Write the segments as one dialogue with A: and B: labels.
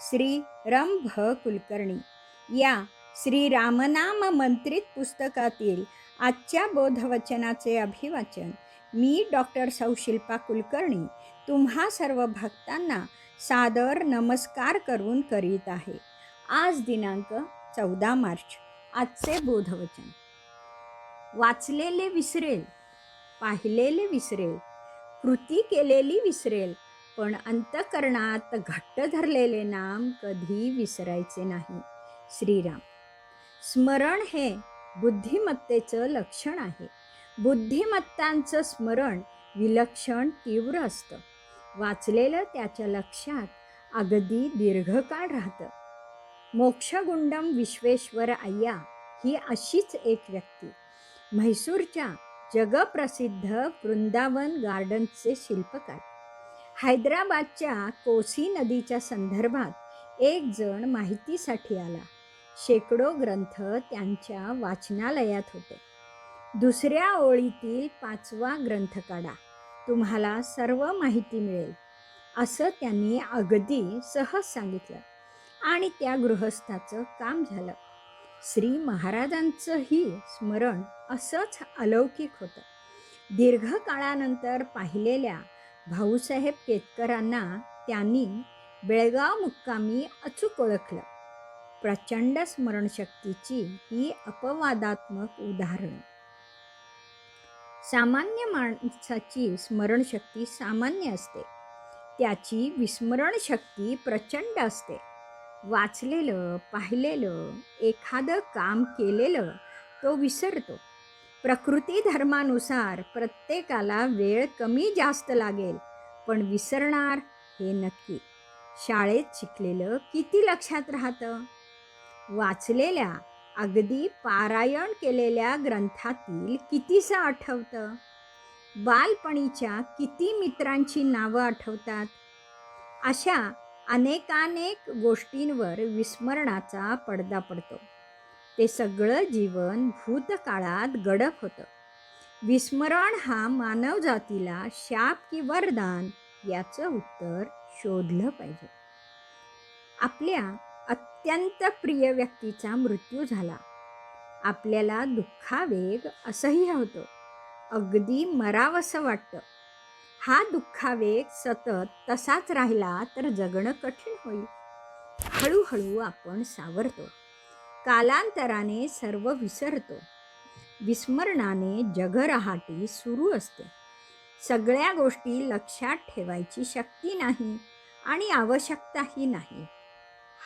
A: श्री रम भ कुलकर्णी या श्री रामनाम मंत्रित पुस्तकातील आजच्या बोधवचनाचे अभिवाचन मी डॉक्टर सौशिल्पा कुलकर्णी तुम्हा सर्व भक्तांना सादर नमस्कार करून करीत आहे. आज दिनांक चौदा मार्च आजचे बोधवचन. वाचलेले विसरेल पाहिलेले विसरेल कृती केलेली विसरेल पण अंतकरणात घट्ट धरलेले नाम कधी विसरायचे नाही. श्रीराम स्मरण हे बुद्धिमत्तेचं लक्षण आहे. बुद्धिमत्तांचं स्मरण विलक्षण तीव्र असतं. वाचलेलं त्याच्या लक्षात अगदी दीर्घकाळ राहतं. मोक्षगुंडम विश्वेश्वर अय्या ही अशीच एक व्यक्ती. म्हैसूरच्या जगप्रसिद्ध वृंदावन गार्डनचे शिल्पकार. हैदराबादच्या कोसी नदीच्या संदर्भात एक जण माहितीसाठी आला. शेकडो ग्रंथ त्यांच्या वाचनालयात होते. दुसऱ्या ओळीतील पाचवा ग्रंथ काढा. तुम्हाला सर्व माहिती मिळेल. असं त्यांनी अगदी सहज सांगितलं आणि त्या गृहस्थाचं काम झालं. श्री महाराजांचंही स्मरण असंच अलौकिक होतं. दीर्घकाळानंतर पाहिलेल्या भाऊसाहेब केतकरांना त्यांनी बेळगाव मुक्कामी अचूक ओळखलं. प्रचंड स्मरणशक्तीची ही अपवादात्मक उदाहरणं. सामान्य माणसाची स्मरणशक्ती सामान्य असते. त्याची विस्मरण शक्ती प्रचंड असते. वाचलेलं पाहिलेलं एखादं काम केलेलं तो विसरतो. प्रकृती धर्मानुसार प्रत्येकाला वेळ कमी जास्त लागेल पण विसरणार हे नक्की. शाळेत शिकलेलं किती लक्षात राहतं? वाचलेल्या अगदी पारायण केलेल्या ग्रंथातील कितीसं आठवतं? बालपणीच्या किती मित्रांची नावं आठवतात? अशा अनेकानेक गोष्टींवर विस्मरणाचा पडदा पडतो. ते सगळं जीवन भूतकाळात गडप होतं. विस्मरण हा मानव जातीला शाप की वरदान याचं उत्तर शोधलं पाहिजे. आपल्या अत्यंत प्रिय व्यक्तीचा मृत्यू झाला. आपल्याला दुःखावेग असह्य होतो. अगदी मरावंसं वाटतं. हा दुःखावेग सतत तसाच राहिला तर जगणं कठीण होईल. हळूहळू आपण सावरतो. कालांतराने सर्व विसरतो. विस्मरणाने जगरहाटी सुरू असते. सगळ्या गोष्टी लक्षात ठेवायची शक्ती नाही आणि आवश्यकताही नाही.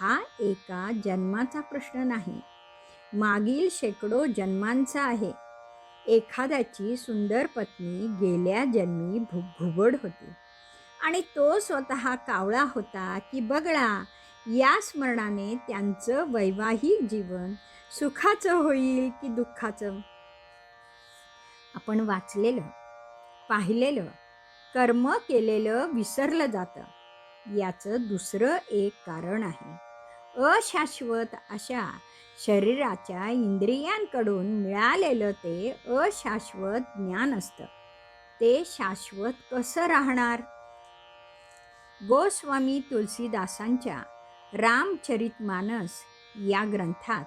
A: हा एका जन्माचा प्रश्न नाही. मागील शेकडो जन्मांचा आहे. एखाद्याची सुंदर पत्नी गेल्या जन्मी भु होती आणि तो स्वतः कावळा होता की बगळा या स्मरणाने त्यांचं वैवाहिक जीवन सुखाचं होईल की दुःखाचं? आपण वाचलेलं पाहिलेलं कर्म केलेलं विसरलं जातं. याचं दुसरं एक कारण आहे. अशाश्वत अशा शरीराच्या इंद्रियांकडून मिळालेलं ते अशाश्वत ज्ञान असतं. ते शाश्वत कसं राहणार? गोस्वामी तुलसीदासांच्या रामचरित मानस या ग्रंथात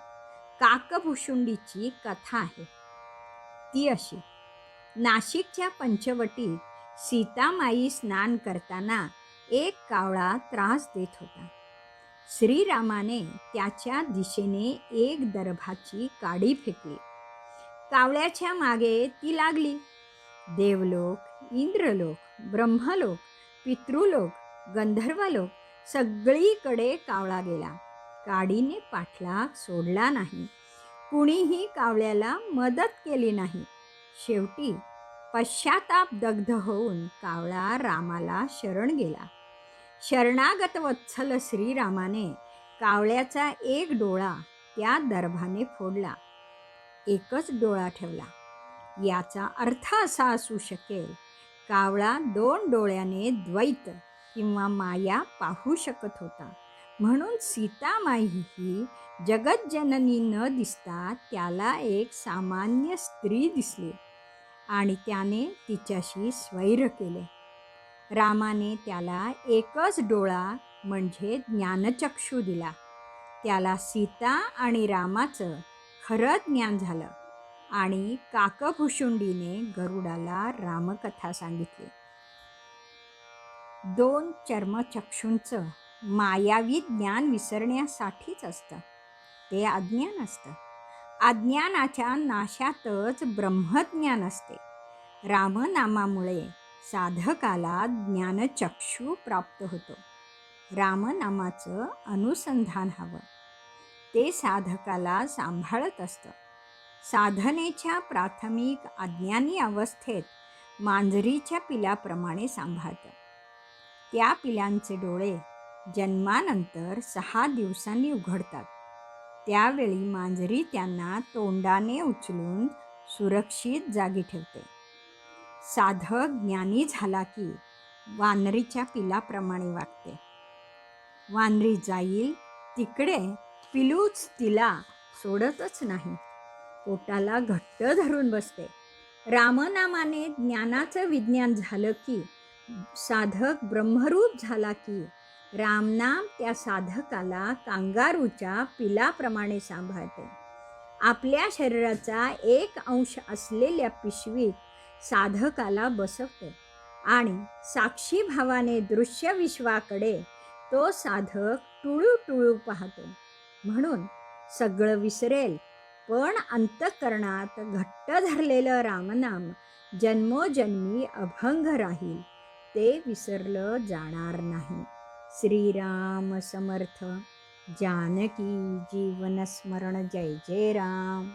A: काकभुशुंडीची कथा आहे. ती अशी नाशिकच्या पंचवटीत सीतामाई स्नान करताना एक कावळा त्रास देत होता. श्रीरामाने त्याच्या दिशेने एक दर्भाची काडी फेकली. कावळ्याच्या मागे ती लागली. देवलोक इंद्रलोक ब्रह्मलोक पितृलोक गंधर्वलोक सगळीकडे कावळा गेला. काडीने पाठलाग सोडला नाही. कुणीही कावळ्याला मदत केली नाही. शेवटी पश्चाताप दग्ध होऊन कावळा रामाला शरण गेला. शरणागत वत्सल श्रीरामाने कावळ्याचा एक डोळा त्या दर्भाने फोडला. एकच डोळा ठेवला. याचा अर्थ असा असू शकेल कावळा दोन डोळ्याने द्वैत किंवा माया पाहू शकत होता. म्हणून सीतामाई ही जगज्जननी न दिसता त्याला एक सामान्य स्त्री दिसली आणि त्याने तिच्याशी स्वैर केले. रामाने त्याला एकच डोळा म्हणजे ज्ञानचक्षू दिला. त्याला सीता आणि रामाचं खरं ज्ञान झालं आणि काकभुशुंडीने गरुडाला रामकथा सांगितली. दोन चर्मचक्षूंचं मायावी ज्ञान विसरण्यासाठीच असतं. ते अज्ञान असतं. अज्ञानाच्या नाशातच ब्रह्मज्ञान असते. रामनामामुळे साधकाला ज्ञानचक्षू प्राप्त होतो. रामनामाचं अनुसंधान हवं. ते साधकाला सांभाळत असतं. साधनेच्या प्राथमिक अज्ञानी अवस्थेत मांजरीच्या पिलाप्रमाणे सांभाळतं. त्या पिलांचे डोळे जन्मानंतर सहा दिवसांनी उघडतात. त्यावेळी मांजरी त्यांना तोंडाने उचलून सुरक्षित जागी ठेवते. साधक ज्ञानी झाला की वानरीच्या पिलाप्रमाणे वागते. वानरी जाईल तिकडे पिलूच तिला सोडतच नाही. पोटाला घट्ट धरून बसते. रामनामाने ज्ञानाचं विज्ञान झालं की साधक ब्रह्मरूप झाला की रामनाम त्या साधकाला कांगारूच्या पिलाप्रमाणे सांभाळते. आपल्या शरीराचा एक अंश असलेल्या पिशवीत साधकाला बसवते आणि साक्षी भावाने दृश्य विश्वाकडे तो साधक टुळू टुळू पाहतो. म्हणून सगळं विसरेल पण अंतकरणात घट्ट धरलेलं रामनाम जन्मोजन्मी अभंग राहील. ते विसरलं जाणार नाही. श्रीराम समर्थ जानकी जीवनस्मरण जय जय राम.